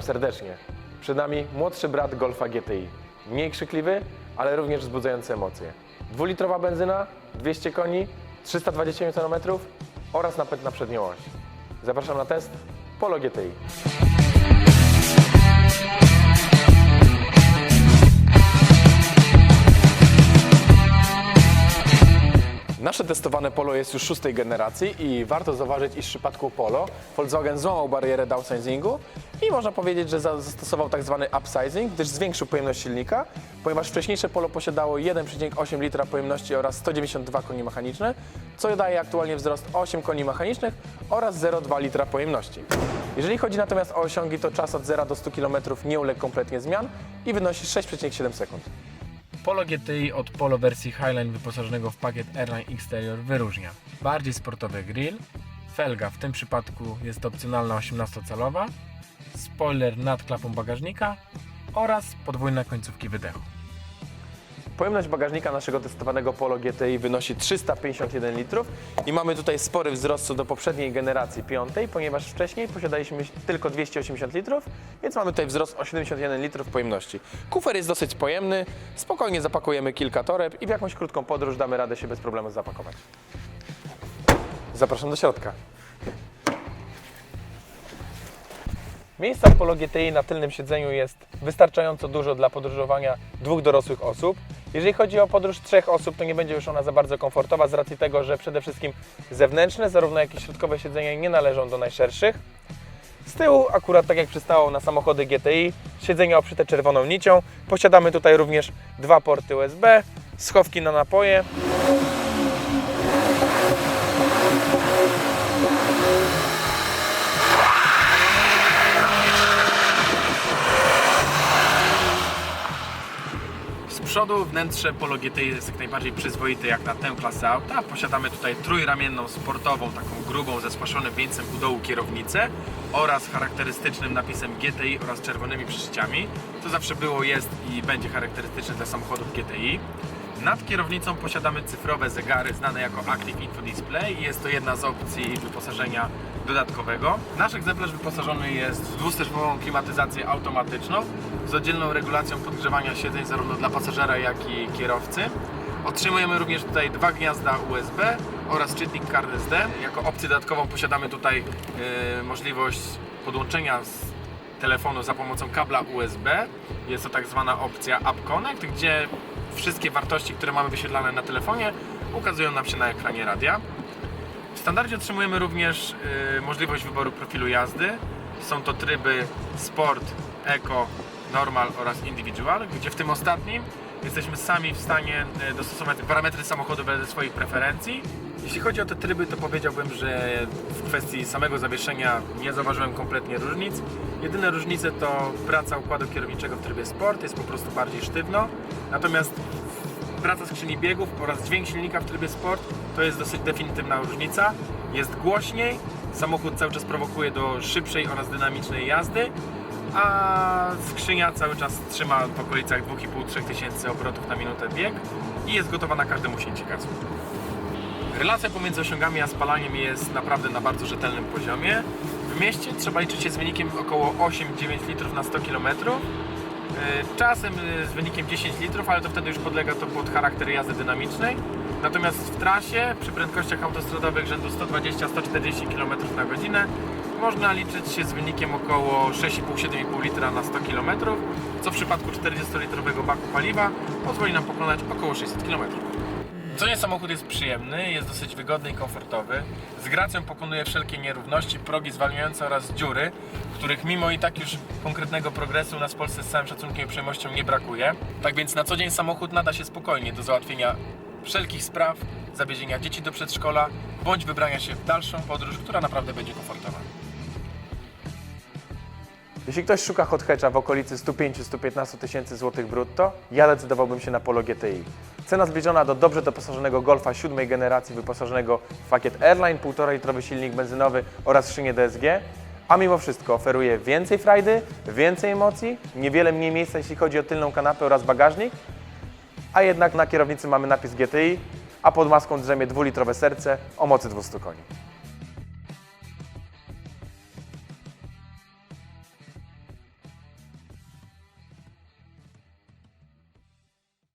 serdecznie. Przed nami młodszy brat Golfa GTI. Mniej krzykliwy, ale również wzbudzający emocje. Dwulitrowa benzyna, 200 koni, 320 Nm oraz napęd na przednią oś. Zapraszam na test Polo GTI. Nasze testowane Polo jest już szóstej generacji i warto zauważyć, iż w przypadku Polo Volkswagen złamał barierę downsizingu i można powiedzieć, że za- zastosował tak zwany upsizing, gdyż zwiększył pojemność silnika, ponieważ wcześniejsze Polo posiadało 1,8 litra pojemności oraz 192 koni mechaniczne, co daje aktualnie wzrost 8 koni mechanicznych oraz 0,2 litra pojemności. Jeżeli chodzi natomiast o osiągi, to czas od 0 do 100 km nie uległ kompletnie zmian i wynosi 6,7 sekund. Polo GTI od Polo wersji Highline wyposażonego w pakiet Airline Exterior wyróżnia bardziej sportowy grill, felga w tym przypadku jest opcjonalna 18-calowa, spoiler nad klapą bagażnika oraz podwójne końcówki wydechu. Pojemność bagażnika naszego testowanego Polo GTI wynosi 351 litrów i mamy tutaj spory wzrost co do poprzedniej generacji piątej, ponieważ wcześniej posiadaliśmy tylko 280 litrów, więc mamy tutaj wzrost o 71 litrów pojemności. Kufer jest dosyć pojemny, spokojnie zapakujemy kilka toreb i w jakąś krótką podróż damy radę się bez problemu zapakować. Zapraszam do środka. Miejsca w Polo GTI na tylnym siedzeniu jest wystarczająco dużo dla podróżowania dwóch dorosłych osób. Jeżeli chodzi o podróż trzech osób, to nie będzie już ona za bardzo komfortowa z racji tego, że przede wszystkim zewnętrzne, zarówno jak i środkowe siedzenia nie należą do najszerszych. Z tyłu, akurat tak jak przystało na samochody GTI, siedzenia obszyte czerwoną nicią. Posiadamy tutaj również dwa porty USB, schowki na napoje. Przodu wnętrze Polo GTI jest jak najbardziej przyzwoite jak na tę klasę auta. Posiadamy tutaj trójramienną, sportową, taką grubą, ze spłaszczonym wieńcem u dołu kierownicę oraz charakterystycznym napisem GTI oraz czerwonymi przyszyciami. To zawsze było, jest i będzie charakterystyczne dla samochodów GTI. Nad kierownicą posiadamy cyfrowe zegary znane jako Active Info Display. Jest to jedna z opcji wyposażenia dodatkowego. Nasz egzemplarz wyposażony jest w dwustężową klimatyzację automatyczną z oddzielną regulacją podgrzewania siedzeń zarówno dla pasażera, jak i kierowcy. Otrzymujemy również tutaj dwa gniazda USB oraz czytnik kart SD. Jako opcję dodatkową posiadamy tutaj e, możliwość podłączenia z telefonu za pomocą kabla USB. Jest to tak zwana opcja App Connect, gdzie wszystkie wartości, które mamy wyświetlane na telefonie, ukazują nam się na ekranie radia. W standardzie otrzymujemy również y, możliwość wyboru profilu jazdy. Są to tryby Sport, Eco, Normal oraz Individual, gdzie w tym ostatnim jesteśmy sami w stanie y, dostosować parametry samochodu wedle swoich preferencji. Jeśli chodzi o te tryby, to powiedziałbym, że w kwestii samego zawieszenia nie zauważyłem kompletnie różnic. Jedyne różnice to praca układu kierowniczego w trybie Sport, jest po prostu bardziej sztywno. Natomiast praca skrzyni biegów oraz dźwięk silnika w trybie sport to jest dosyć definitywna różnica. Jest głośniej, samochód cały czas prowokuje do szybszej oraz dynamicznej jazdy, a skrzynia cały czas trzyma w okolicach 2,5-3 tysięcy obrotów na minutę bieg i jest gotowa na każde musięcie gazu. Relacja pomiędzy osiągami a spalaniem jest naprawdę na bardzo rzetelnym poziomie. W mieście trzeba liczyć się z wynikiem około 8-9 litrów na 100 km. Czasem y, z wynikiem 10 litrów, ale to wtedy już podlega to pod charakter jazdy dynamicznej. Natomiast w trasie przy prędkościach autostradowych rzędu 120-140 km na godzinę można liczyć się z wynikiem około 6,5-7,5 litra na 100 km, co w przypadku 40-litrowego baku paliwa pozwoli nam pokonać około 600 km. Co nie samochód jest przyjemny, jest dosyć wygodny i komfortowy. Z gracją pokonuje wszelkie nierówności, progi zwalniające oraz dziury, których mimo i tak już konkretnego progresu nas w Polsce z całym szacunkiem i uprzejmością nie brakuje. Tak więc na co dzień samochód nada się spokojnie do załatwienia wszelkich spraw, zawiezienia dzieci do przedszkola, bądź wybrania się w dalszą podróż, która naprawdę będzie komfortowa. Jeśli ktoś szuka hot hatcha w okolicy 105-115 tysięcy złotych brutto, ja decydowałbym się na Polo GTI. Cena zbliżona do dobrze doposażonego Golfa siódmej generacji wyposażonego w pakiet Airline, 1,5 litrowy silnik benzynowy oraz skrzynię DSG, a mimo wszystko oferuje więcej frajdy, więcej emocji, niewiele mniej miejsca jeśli chodzi o tylną kanapę oraz bagażnik, a jednak na kierownicy mamy napis GTI, a pod maską drzemie dwulitrowe serce o mocy 200 koni.